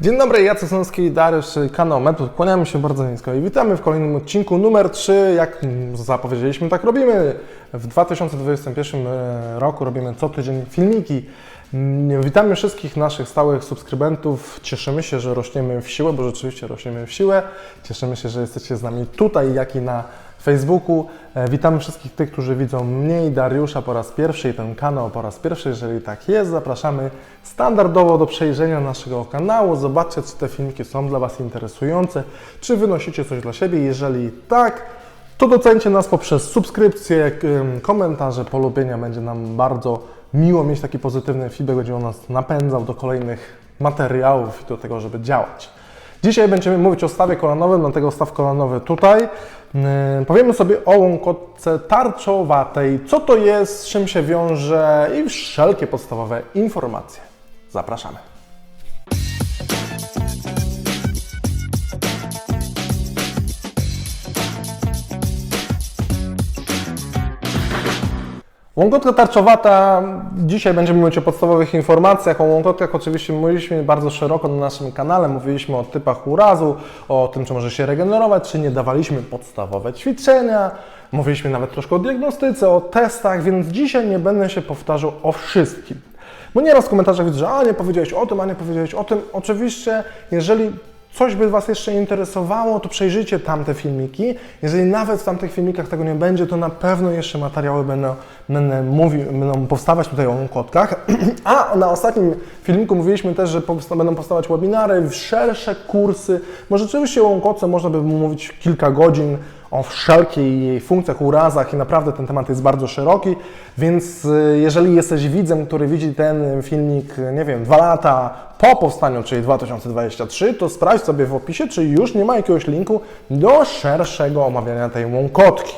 Dzień dobry, Jacek Snowski i Dariusz, kanał Metod. Kłaniamy się bardzo nisko i witamy w kolejnym odcinku numer 3. Jak zapowiedzieliśmy, tak robimy. W 2021 roku robimy co tydzień filmiki. Mm, Witamy wszystkich naszych stałych subskrybentów. Cieszymy się, że rośniemy w siłę, bo rzeczywiście rośniemy w siłę. Cieszymy się, że jesteście z nami tutaj, jak i na Facebooku. E, Witamy wszystkich tych, którzy widzą mnie i Dariusza po raz pierwszy i ten kanał po raz pierwszy. Jeżeli tak jest, zapraszamy standardowo do przejrzenia naszego kanału. Zobaczcie, czy te filmiki są dla Was interesujące, czy wynosicie coś dla siebie. Jeżeli tak, to docencie nas poprzez subskrypcje, em, komentarze, polubienia. Będzie nam bardzo miło mieć taki pozytywny feedback, będzie on nas napędzał do kolejnych materiałów i do tego, żeby działać. Dzisiaj będziemy mówić o stawie kolanowym, dlatego staw kolanowy tutaj. Yy, Powiemy sobie o łąkotce tarczowatej, co to jest, z czym się wiąże i wszelkie podstawowe informacje. Zapraszamy. Łąkotka tarczowata, dzisiaj będziemy mówić o podstawowych informacjach. O łąkotkach oczywiście mówiliśmy bardzo szeroko na naszym kanale. Mówiliśmy o typach urazu, o tym, czy może się regenerować, czy nie. Dawaliśmy podstawowe ćwiczenia. Mówiliśmy nawet troszkę o diagnostyce, o testach, więc dzisiaj nie będę się powtarzał o wszystkim. Bo nieraz w komentarzach widzę, że a nie powiedziałeś o tym, a nie powiedziałeś o tym. Oczywiście, jeżeli coś by Was jeszcze interesowało, to przejrzyjcie tamte filmiki. Jeżeli nawet w tamtych filmikach tego nie będzie, to na pewno jeszcze materiały będą, będę mówił, będą powstawać tutaj o łąkotkach. A na ostatnim filmiku mówiliśmy też, że powsta- będą powstawać webinary, szersze kursy, bo rzeczywiście o łąkotce można by mówić kilka godzin, o wszelkich jej funkcjach, urazach i naprawdę ten temat jest bardzo szeroki, więc y, jeżeli jesteś widzem, który widzi ten filmik, nie wiem, dwa lata po powstaniu, czyli 2023, to sprawdź sobie w opisie, czy już nie ma jakiegoś linku do szerszego omawiania tej łąkotki.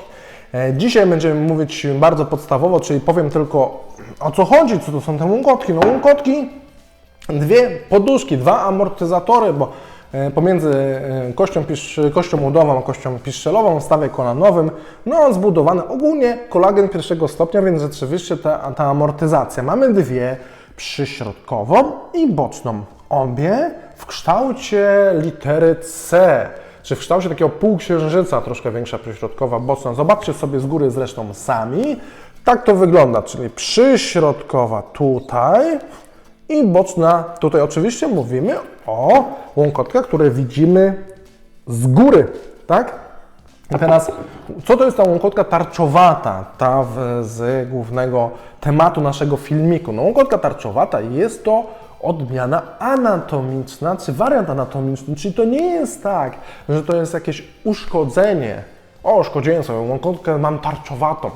E, Dzisiaj będziemy mówić bardzo podstawowo, czyli powiem tylko o co chodzi, co to są te łąkotki. No łąkotki dwie poduszki, dwa amortyzatory, bo pomiędzy e, kością, kością udową a kością piszczelową w stawie kolanowym, no zbudowany ogólnie kolagen pierwszego stopnia, więc rzeczywiście ta, ta amortyzacja. Mamy dwie, przyśrodkową i boczną. Obie w kształcie litery C, czy w kształcie takiego półksiężyca, troszkę większa przyśrodkowa, boczna. Zobaczcie sobie z góry zresztą sami. Tak to wygląda, czyli przyśrodkowa tutaj, i boczna, tutaj oczywiście mówimy o łąkotkach, które widzimy z góry, tak? A teraz, co to jest ta łąkotka tarczowata, ta w, z głównego tematu naszego filmiku? No, łąkotka tarczowata jest to odmiana anatomiczna, czy wariant anatomiczny, czyli to nie jest tak, że to jest jakieś uszkodzenie. O, uszkodziłem sobie łąkotkę, mam tarczowatą.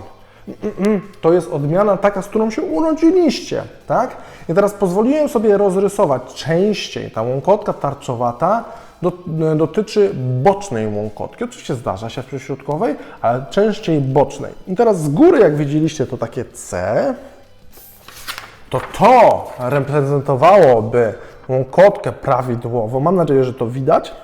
Mm-mm, to jest odmiana taka, z którą się urodziliście, tak? I teraz pozwoliłem sobie rozrysować częściej. Ta łąkotka tarczowata do, dotyczy bocznej łąkotki. Oczywiście zdarza się w przyśrodkowej, ale częściej bocznej. I teraz z góry, jak widzieliście, to takie C, to to reprezentowałoby łąkotkę prawidłową. Mam nadzieję, że to widać.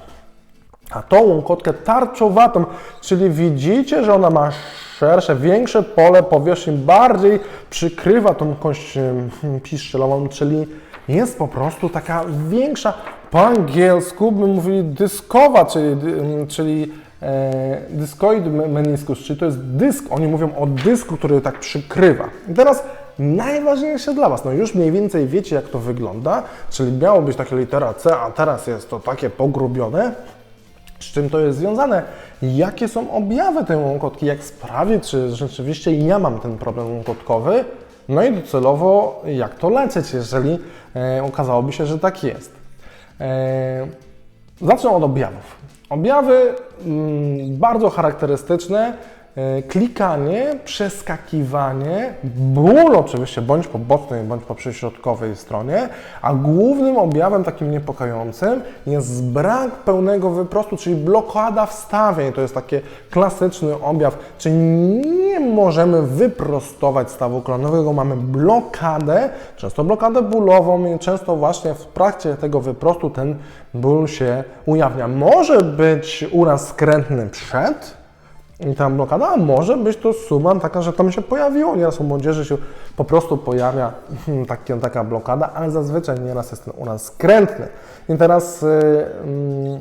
A tą łąkotkę tarczowatą, czyli widzicie, że ona ma szersze, większe pole powierzchni, bardziej przykrywa tą kość em, piszczelową, czyli jest po prostu taka większa. Po angielsku by mówili dyskowa, czyli, czyli e, dyskoid me- meniscus, czyli to jest dysk. Oni mówią o dysku, który tak przykrywa. I teraz najważniejsze dla Was, no już mniej więcej wiecie, jak to wygląda, czyli miało być takie litera C, a teraz jest to takie pogrubione. Z czym to jest związane? Jakie są objawy tej łąkotki? Jak sprawić, czy rzeczywiście ja mam ten problem łąkotkowy? No i docelowo, jak to leczyć, jeżeli e, okazałoby się, że tak jest. E, zacznę od objawów. Objawy mm, bardzo charakterystyczne. E, Klikanie, przeskakiwanie, ból oczywiście bądź po bocznej, bądź po przyśrodkowej stronie, a głównym objawem takim niepokojącym jest brak pełnego wyprostu, czyli blokada wstawień. To jest taki klasyczny objaw, czyli nie możemy wyprostować stawu kolanowego, mamy blokadę, często blokadę bólową i często właśnie w trakcie tego wyprostu ten ból się ujawnia. Może być uraz skrętny przed, I ta blokada a może być to suma taka, że tam się pojawiło. Nieraz u młodzieży się po prostu pojawia taki, taka blokada, ale zazwyczaj nieraz jest ten uraz skrętny. I teraz yy, mm,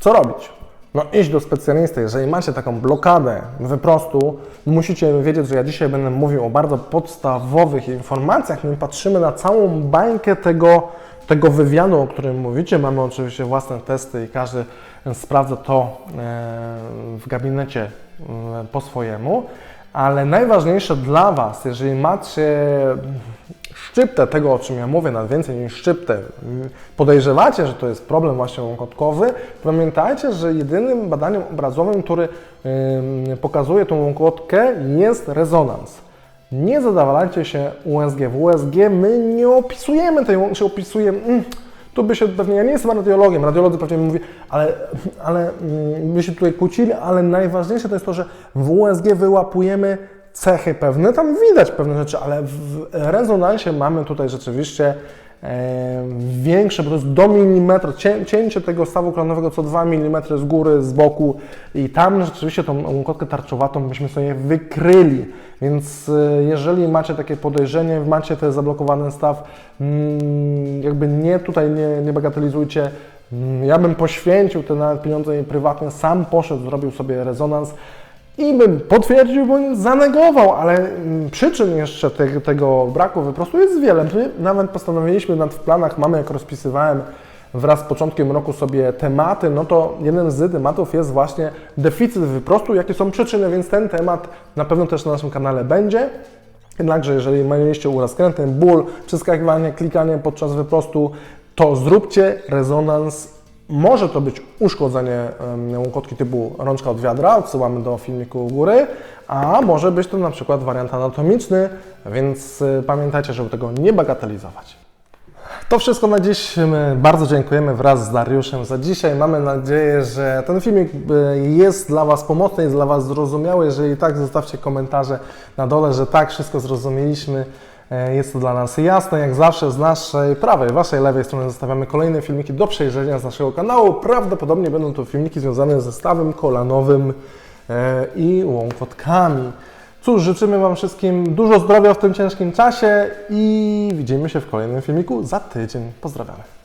co robić? No iść do specjalisty. Jeżeli macie taką blokadę, wy po prostu musicie wiedzieć, że ja dzisiaj będę mówił o bardzo podstawowych informacjach. My patrzymy na całą bańkę tego, tego wywiadu, o którym mówicie. Mamy oczywiście własne testy i każdy sprawdza to e, w gabinecie e, po swojemu. Ale najważniejsze dla Was, jeżeli macie szczyptę tego, o czym ja mówię, nawet więcej niż szczyptę, podejrzewacie, że to jest problem właśnie łąkotkowy, pamiętajcie, że jedynym badaniem obrazowym, który pokazuje tą łąkotkę jest rezonans. Nie zadawalajcie się USG. W USG my nie opisujemy tej łąki, opisujemy... Mm, tu by się pewnie, ja nie jestem radiologiem, radiolodzy pewnie mówi, ale, ale mm, by się tutaj kłócili, ale najważniejsze to jest to, że w USG wyłapujemy cechy pewne, tam widać pewne rzeczy, ale w rezonansie mamy tutaj rzeczywiście większe, bo to jest do milimetra, cię, cięcie tego stawu klanowego co 2 mm z góry, z boku i tam rzeczywiście tą łąkotkę tarczowatą byśmy sobie wykryli. Więc e, jeżeli macie takie podejrzenie, macie ten zablokowany staw, mm, jakby nie tutaj nie, nie bagatelizujcie, Mm, ja bym poświęcił te nawet pieniądze prywatne, sam poszedł, zrobił sobie rezonans i bym potwierdził bądź zanegował, ale mm, przyczyn jeszcze te, tego braku wyprostu jest wiele. My nawet postanowiliśmy nad w planach, mamy jak rozpisywałem wraz z początkiem roku sobie tematy, no to jeden z tematów jest właśnie deficyt wyprostu, jakie są przyczyny, więc ten temat na pewno też na naszym kanale będzie. Jednakże jeżeli mieliście uraz skrętny, ból, przeskakiwanie, klikanie podczas wyprostu, to zróbcie rezonans. Może to być uszkodzenie łąkotki typu rączka od wiadra, odsyłamy do filmiku u góry, a może być to na przykład wariant anatomiczny, więc y, pamiętajcie, żeby tego nie bagatelizować. To wszystko na dziś. My bardzo dziękujemy wraz z Dariuszem za dzisiaj. Mamy nadzieję, że ten filmik y, jest dla Was pomocny, jest dla Was zrozumiały. Jeżeli tak, zostawcie komentarze na dole, że tak, wszystko zrozumieliśmy. E, Jest to dla nas jasne, jak zawsze z naszej prawej, Waszej lewej strony zostawiamy kolejne filmiki do przejrzenia z naszego kanału. Prawdopodobnie będą to filmiki związane ze stawem kolanowym e, i łąkotkami. Cóż, życzymy Wam wszystkim dużo zdrowia w tym ciężkim czasie i widzimy się w kolejnym filmiku za tydzień. Pozdrawiamy.